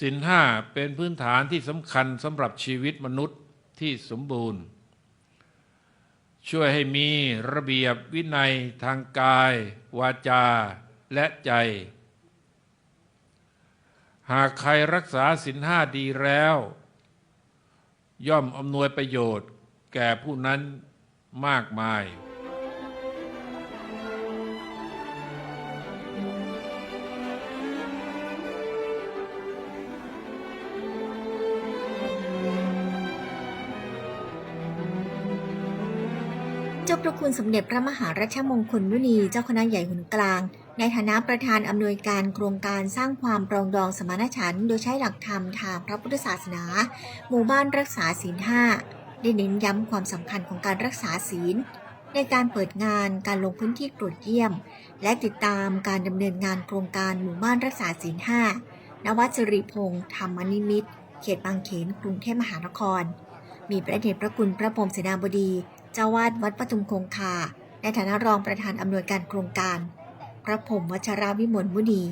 สินห้าเป็นพื้นฐานที่สำคัญสำหรับชีวิตมนุษย์ที่สมบูรณ์ ช่วยให้มีระเบียบวินัยทางกาย วาจาและใจ หากใครรักษาสินห้าดีแล้ว ย่อมอำนวยประโยชน์แก่ผู้นั้นมากมายาพระคุณสมเด็จพระมหารัชมงคลมุนีเจ้าคณะใหญ่หุนกลาง ในฐานะประธานอำนวยการโครงการสร้างความปรองดองสมานฉันท์โดยใช้หลักธรรมทางพระพุทธศาสนา หมู่บ้านรักษาศีลห้าได้เน้นย้ำความสำคัญของการรักษาศีล ในการเปิดงานการลงพื้นที่ตรวจเยี่ยม และติดตามการดำเนินงานโครงการหมู่บ้านรักษาศีลห้านวัดสิริพงษ์ธรรมนิมิตเขตบางเขนกรุงเทพมหานคร มีพระเดชพระคุณพระพรมเสนาบดี เจ้าวาดวัดปทุมคงคา ในฐานะรองประธานอำนวยการโครงการ พระพรหมวัชราวิมลมุนี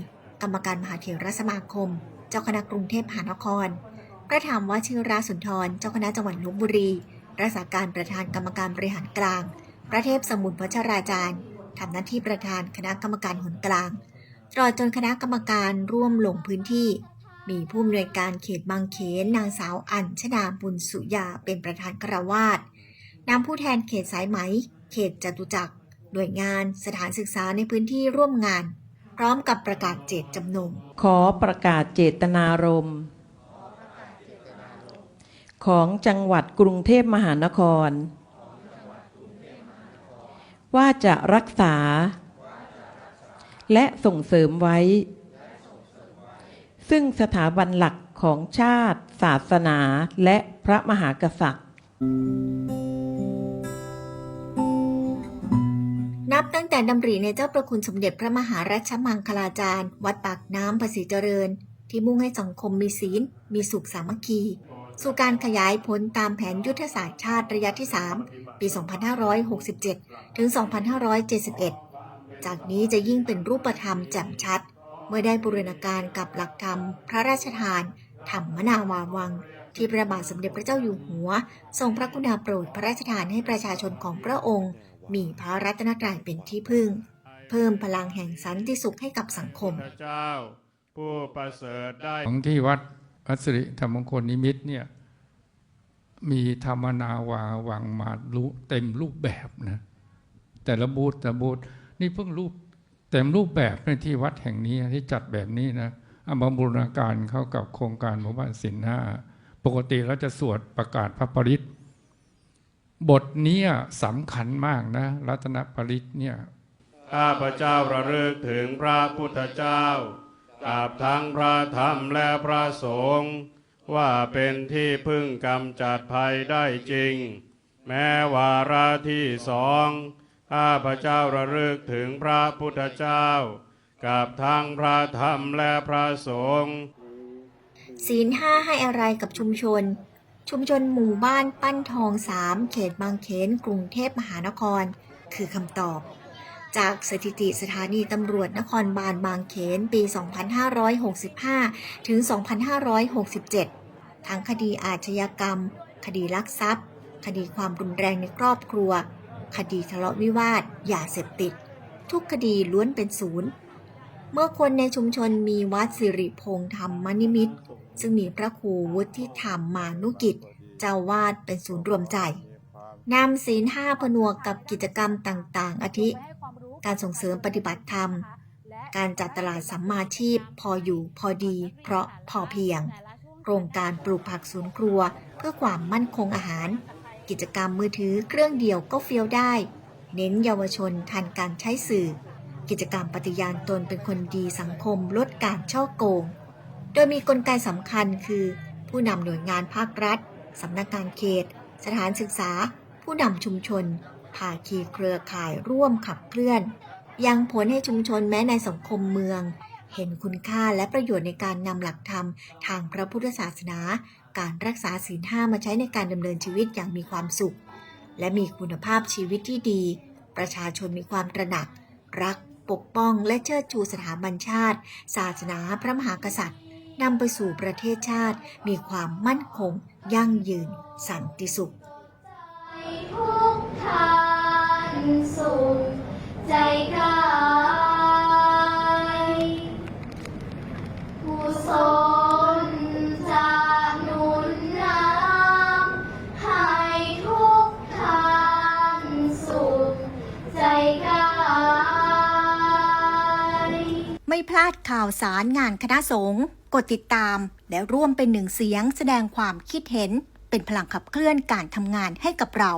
กรรมการมหาเถรสมาคม เจ้าคณะกรุงเทพมหานคร พระธรรมวชิราสุนทร เจ้าคณะจังหวัดลบบุรี รักษาการประธานกรรมการบริหารกลาง พระเทพสมุทรวัชราจารย์ทำหน้าที่ประธานคณะกรรมการหนกลางตลอดจนคณะกรรมการร่วมลงพื้นที่ มีผู้อำนวยการเขตบางเขนนางสาวอัญชนาบุญสุยาเป็นประธานคราวาส นำผู้แทนเขตสายไหม เขตจตุจักร หน่วยงานสถานศึกษาในพื้นที่ร่วมงาน พร้อมกับประกาศเจตจำนง ขอประกาศเจตนารมณ์ของจังหวัดกรุงเทพมหานคร ว่าจะรักษา และส่งเสริมไว้ ซึ่งสถาบันหลักของชาติ ศาสนาและพระมหากษัตริย์ แต่ดำริในเจ้าประคุณสมเด็จพระมหารัชมังคลาจารย์ วัดปากน้ำภาษีเจริญ ที่มุ่งให้สังคมมีศีล มีสุขสามัคคี สู่การขยายผลตามแผนยุทธศาสตร์ชาติระยะที่ 3 ปี 2567 ถึง 2571 จากนี้จะยิ่งเป็นรูปธรรมแจ่มชัด เมื่อได้บูรณาการกับหลักธรรม พระราชทานธรรมนาวาวัง ที่พระบาทสมเด็จพระเจ้าอยู่หัว ทรงพระกรุณาโปรดพระราชทานให้ประชาชนของพระองค์ มีพระรัตนตรัยเป็นที่พึ่ง เพิ่มพลังแห่งสันติสุขให้กับสังคมพระเจ้าผู้ประเสริฐได้ของที่วัดอัศริธรรมงคลนิมิตเนี่ยมีธรรมนาวาวังมารู้เต็มรูปแบบนะแต่ละบูธแต่ละบูธนี่เพิ่งรูปเต็มรูปแบบในที่วัดแห่งนี้ที่จัดแบบนี้นะเอามาบูรณาการเข้ากับโครงการหมู่บ้านสินห้าปกติเราจะสวดประกาศพระปริต บทเนี้ยสำคัญมากนะ รัตนปริตเนี่ยข้าพระเจ้าระลึกถึงพระพุทธเจ้ากับทั้งพระธรรมและพระสงฆ์ว่าเป็นที่พึ่งกำจัดภัยได้จริง แม้วาระที่สองข้าพระเจ้าระลึกถึงพระพุทธเจ้า กับทั้งพระธรรมและพระสงฆ์ศีลห้าให้อะไรกับชุมชน ชุมชนหมู่บ้านปั้นทองสามเขตบางเขน กรุงเทพมหานคร คือคำตอบ จากสถิติสถานีตำรวจนครบาลบางเขนปี 2565 ถึง 2567 ทั้งคดีอาชญากรรม คดีลักทรัพย์ คดีความรุนแรงในครอบครัว คดีทะเลาะวิวาทยาเสพติด ทุกคดีล้วนเป็นศูนย์ เมื่อคนในชุมชนมีวัดสิริพงษ์ธรรมนิมิตรซึ่งมีพระครูวุฒิธรรมมานุกิจ เจ้าวาดเป็นศูนย์รวมใจนำศีลห้าผนวกกับกิจกรรมต่างๆ อาทิ การส่งเสริมปฏิบัติธรรม การจัดตลาดสัมมาชีพ พออยู่พอดี เพราะพอเพียง โครงการปลูกผักสวนครัว เพื่อความมั่นคงอาหาร กิจกรรมมือถือเครื่องเดียวก็เฟี้ยวได้ เน้นเยาวชนทันการใช้สื่อ กิจกรรมปฏิญาณตนเป็นคนดีสังคมลดการช่อโกง โดยมีกลไกสำคัญคือ ผู้นำหน่วยงานภาครัฐสำนักงานเขต สถานศึกษา ผู้นำชุมชนภาคีเครือข่ายร่วมขับเคลื่อน ยังผลให้ชุมชนแม้ในสังคมเมือง เห็นคุณค่าและประโยชน์ในการนำหลักธรรม ทางพระพุทธศาสนา การรักษาศีลห้ามาใช้ในการดำเนินชีวิตอย่างมีความสุข และมีคุณภาพชีวิตที่ดี ประชาชนมีความตระหนัก รัก ปกป้องและเชิดชูสถาบันชาติ ศาสนาพระมหากษัตริย์นำไปสู่ประเทศชาติ มีความมั่นคง ยั่งยืน สันติสุขทุกทานสุขใจกายกุศล ไม่พลาดข่าวสารงานคณะสงฆ์กดติดตาม และร่วมเป็นหนึ่งเสียงแสดงความคิดเห็น เป็นพลังขับเคลื่อนการทำงานให้กับเรา